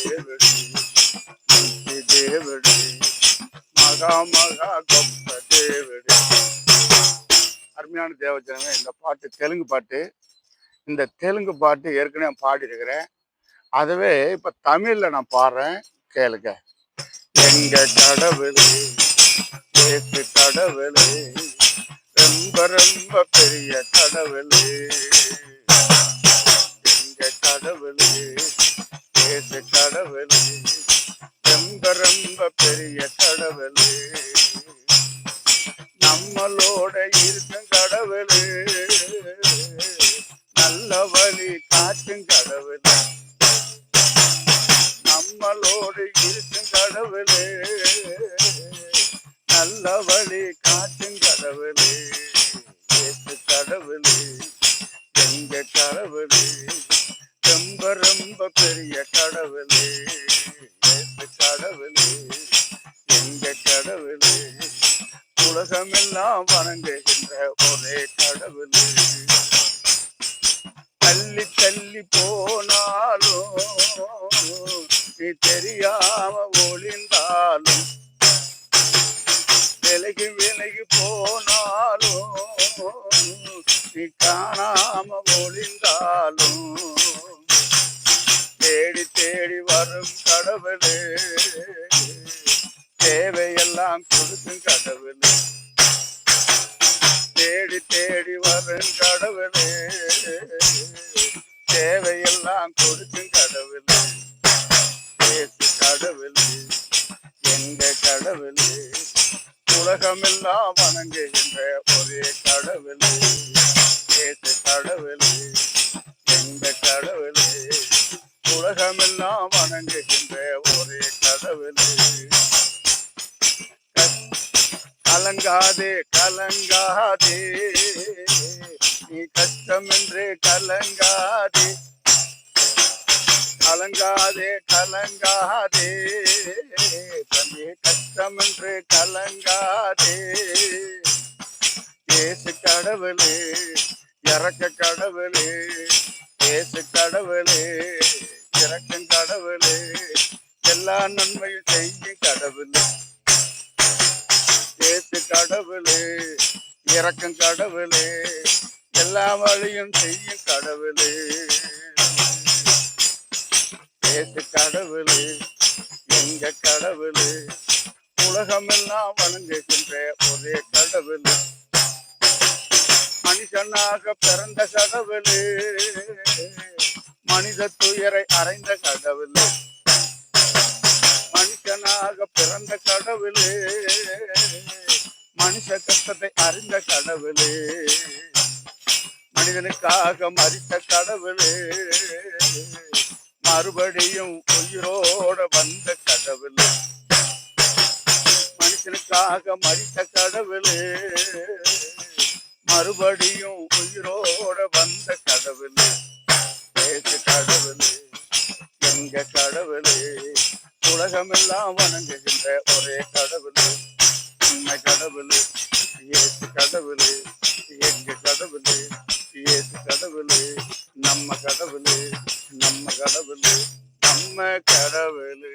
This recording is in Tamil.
దేవుడి మంచి దేవుడి மகா மகா గొప్ప దేవుడి அருமையான தேவஜனமே இந்த பாட்டு தெலுங்கு பாட்டு இந்த தெலுங்கு பாட்டு ஏற்கனவே பாடியிருக்கிறேன் அதுவே இப்ப தமிழ்ல நான் பாடுறேன் கேளுங்க எங்க கடவுளே ஏசு கடவுளே ரொம்ப ரொம்ப பெரிய கடவுளே எங்க கடவுளே நம்மளோட இருக்கும் கடவுளே. நல்ல வழி காட்டும் கடவுளே. நம்மளோடு இருக்கும் கடவுளே. நல்ல வழி காட்டும் கடவுளே. ஏசு கடவுளே எங்க கடவுளே. ரொம்ப ரொம்ப பெரிய கடவுளே. ஏசு கடவுளே. உலகமெல்லாம் வணங்குகின்ற ஒரே கடவுள். தள்ளி தள்ளி போனாலும் நீ தெரியாம ஒளிந்தாலும் விலகி விலகி போனாலும் நீ காணாம ஒளிந்தாலும் தேடி தேடி வரும் கடவுளே. தேவையெல்லாம் கொடுக்கும் கடவுளே. தேவையெல்லாம் கொடுக்கும் கடவுள். பேசு கடவுள் எங்க கடவுள். உலகமெல்லாம் வணங்குகின்ற ஒரே கடவுள். பேசு கடவுள் எங்க கடவுள். உலகமெல்லாம் வணங்குகின்ற ஒரே கடவுள். கலங்காதே கலங்காதே. நீ கஷ்டம் என்று கலங்காதே. கலங்காதே கலங்காதே. தம்பி கஷ்டம் என்று கலங்காதே. ஏசு கடவுளே இறக்க கடவுளே. ஏசு கடவுளே இறக்கும் கடவுளே. எல்லா நன்மையும் செய்யும் கடவுளே. ஏசு கடவுளே இறக்கும் கடவுளே. எல்லா வழியும் செய்யும் கடவுளே. எங்க கடவுளே. உலகமெல்லாம் வணங்குகின்ற ஒரே கடவுளே. மனுஷனாக பிறந்த கடவுளே. மனித துயரை அறைந்த கடவுளே. மனுஷனாக பிறந்த கடவுளே. மனுஷ கஷ்டத்தை அறிந்த கடவுளே. மனிதனுக்காக மறித்த கடவுளே. மறுபடியும் உயிரோட வந்த கடவுள். மனுஷனுக்காக மறித்த கடவுள். மறுபடியும் உயிரோட வந்த கடவுள். பேச்சு கடவுள் எங்க கடவுள். உலகமெல்லாம் வணங்குகின்ற ஒரே கடவுள். உண்மை கடவுள் ஏசு கடவுள். எங்க கடவுள் ஏசு கடவுள். நம்ம கடவுள். கடவுள் நம்ம கடவுள்.